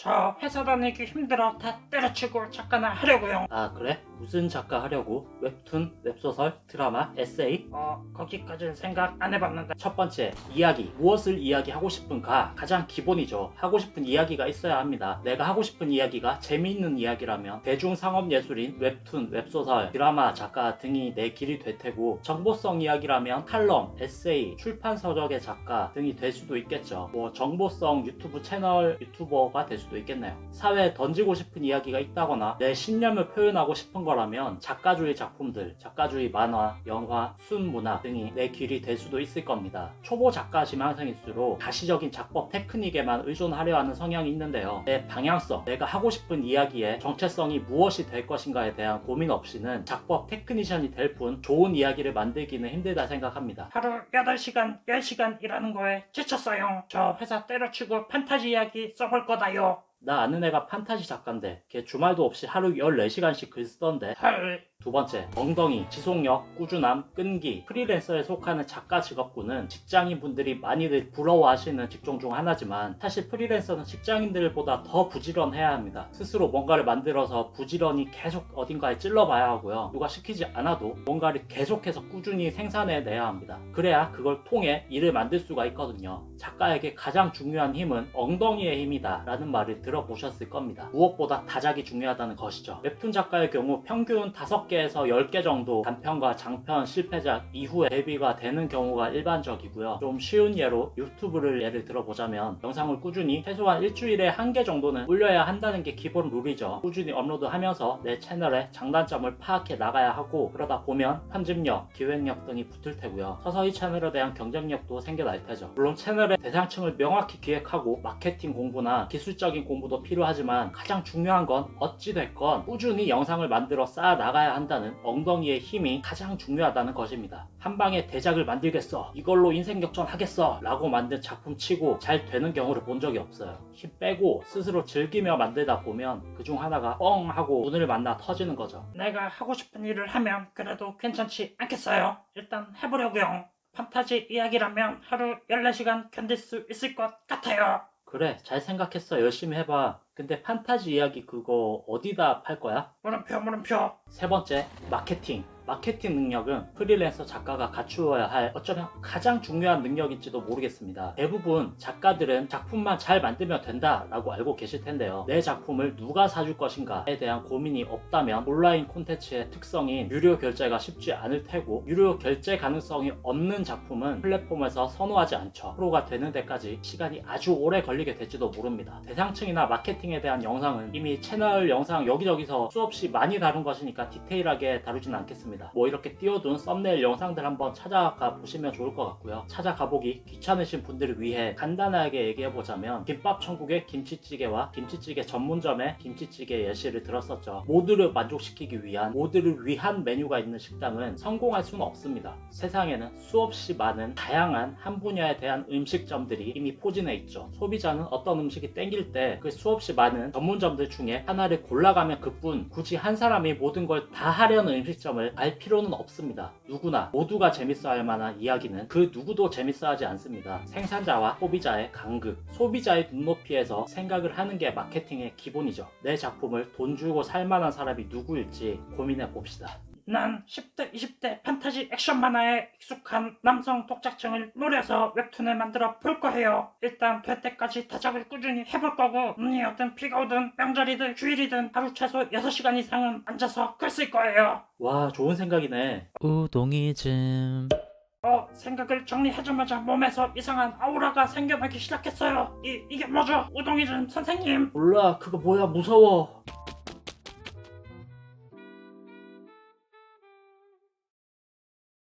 저 회사 다니기 힘들어 다 때려치고 작가나 하려고요. 아 그래? 무슨 작가 하려고? 웹툰, 웹소설, 드라마, 에세이? 어, 거기까지는 생각 안 해봤는데. 첫 번째, 이야기. 무엇을 이야기하고 싶은가? 가장 기본이죠. 하고 싶은 이야기가 있어야 합니다. 내가 하고 싶은 이야기가 재미있는 이야기라면 대중상업예술인 웹툰, 웹소설, 드라마, 작가 등이 내 길이 될 테고 정보성 이야기라면 칼럼, 에세이, 출판서적의 작가 등이 될 수도 있겠죠. 뭐 정보성 유튜브 채널 유튜버가 될 수도 있겠네요. 사회에 던지고 싶은 이야기가 있다거나 내 신념을 표현하고 싶은 거라면 작가주의 작품들, 작가주의 만화, 영화, 순문화 등이 내 길이 될 수도 있을 겁니다. 초보 작가 지망생일수록 가시적인 작법 테크닉에만 의존하려 하는 성향이 있는데요. 내 방향성, 내가 하고 싶은 이야기의 정체성이 무엇이 될 것인가에 대한 고민 없이는 작법 테크니션이 될 뿐 좋은 이야기를 만들기는 힘들다 생각합니다. 하루 8시간, 10시간 일하는 거에 지쳤어요. 저 회사 때려치고 판타지 이야기 써볼 거다요. 나 아는 애가 판타지 작가인데 걔 주말도 없이 하루 14시간씩 글 쓰던데 헐. 두 번째, 엉덩이, 지속력, 꾸준함, 끈기, 프리랜서에 속하는 작가 직업군은 직장인 분들이 많이들 부러워하시는 직종 중 하나지만 사실 프리랜서는 직장인들보다 더 부지런해야 합니다. 스스로 뭔가를 만들어서 부지런히 계속 어딘가에 찔러봐야 하고요. 누가 시키지 않아도 뭔가를 계속해서 꾸준히 생산해내야 합니다. 그래야 그걸 통해 일을 만들 수가 있거든요. 작가에게 가장 중요한 힘은 엉덩이의 힘이다 라는 말을 들어보셨을 겁니다. 무엇보다 다작이 중요하다는 것이죠. 웹툰 작가의 경우 평균 5개에서 10개 정도 단편과 장편 실패작 이후에 데뷔가 되는 경우가 일반적이고요. 좀 쉬운 예로 유튜브를 예를 들어보자면 영상을 꾸준히 최소한 일주일에 한 개 정도는 올려야 한다는 게 기본 룰이죠. 꾸준히 업로드하면서 내 채널의 장단점을 파악해 나가야 하고 그러다 보면 편집력, 기획력 등이 붙을 테고요. 서서히 채널에 대한 경쟁력도 생겨날 테죠. 물론 채널의 대상층을 명확히 기획하고 마케팅 공부나 기술적인 공부 도 필요하지만 가장 중요한 건 어찌됐건 꾸준히 영상을 만들어 쌓아 나가야 한다는 엉덩이의 힘이 가장 중요하다는 것입니다. 한 방에 대작을 만들겠어. 이걸로 인생 역전 하겠어. 라고 만든 작품 치고 잘 되는 경우를 본 적이 없어요. 힘 빼고 스스로 즐기며 만들다 보면 그중 하나가 뻥 하고 운을 만나 터지는 거죠. 내가 하고 싶은 일을 하면 그래도 괜찮지 않겠어요? 일단 해보려고요. 판타지 이야기라면 하루 14시간 견딜 수 있을 것 같아요. 그래, 잘 생각했어. 열심히 해봐. 근데 판타지 이야기 그거 어디다 팔 거야? 물음표 물음표. 세 번째, 마케팅. 마케팅 능력은 프리랜서 작가가 갖추어야 할 어쩌면 가장 중요한 능력일지도 모르겠습니다. 대부분 작가들은 작품만 잘 만들면 된다라고 알고 계실 텐데요. 내 작품을 누가 사줄 것인가에 대한 고민이 없다면 온라인 콘텐츠의 특성인 유료 결제가 쉽지 않을 테고 유료 결제 가능성이 없는 작품은 플랫폼에서 선호하지 않죠. 프로가 되는 데까지 시간이 아주 오래 걸리게 될지도 모릅니다. 대상층이나 마케팅에 대한 영상은 이미 채널 영상 여기저기서 수없이 많이 다룬 것이니까 디테일하게 다루진 않겠습니다. 뭐 이렇게 띄워둔 썸네일 영상들 한번 찾아가 보시면 좋을 것 같고요. 찾아가 보기 귀찮으신 분들을 위해 간단하게 얘기해 보자면 김밥 천국의 김치찌개와 김치찌개 전문점의 김치찌개 예시를 들었었죠. 모두를 만족시키기 위한 모두를 위한 메뉴가 있는 식당은 성공할 수는 없습니다. 세상에는 수없이 많은 다양한 한 분야에 대한 음식점들이 이미 포진해 있죠. 소비자는 어떤 음식이 땡길 때 그 수없이 많은 전문점들 중에 하나를 골라가면 그뿐 굳이 한 사람이 모든 걸 다 하려는 음식점을 알 필요는 없습니다. 누구나 모두가 재밌어 할 만한 이야기는 그 누구도 재밌어 하지 않습니다. 생산자와 소비자의 간극, 소비자의 눈높이에서 생각을 하는 게 마케팅의 기본이죠. 내 작품을 돈 주고 살 만한 사람이 누구일지 고민해 봅시다. 난 10대, 20대 판타지 액션 만화에 익숙한 남성 독자층을 노려서 웹툰을 만들어 볼 거예요. 일단 될 때까지 다작을 꾸준히 해볼 거고 눈이 오든 비가 오든 명절이든 주일이든 하루 최소 6시간 이상은 앉아서 글 쓸 거예요. 와, 좋은 생각이네. 우동이즘 어, 생각을 정리하자마자 몸에서 이상한 아우라가 생겨나기 시작했어요. 이, 이게 뭐죠? 우동이즘 선생님. 몰라, 그거 뭐야, 무서워.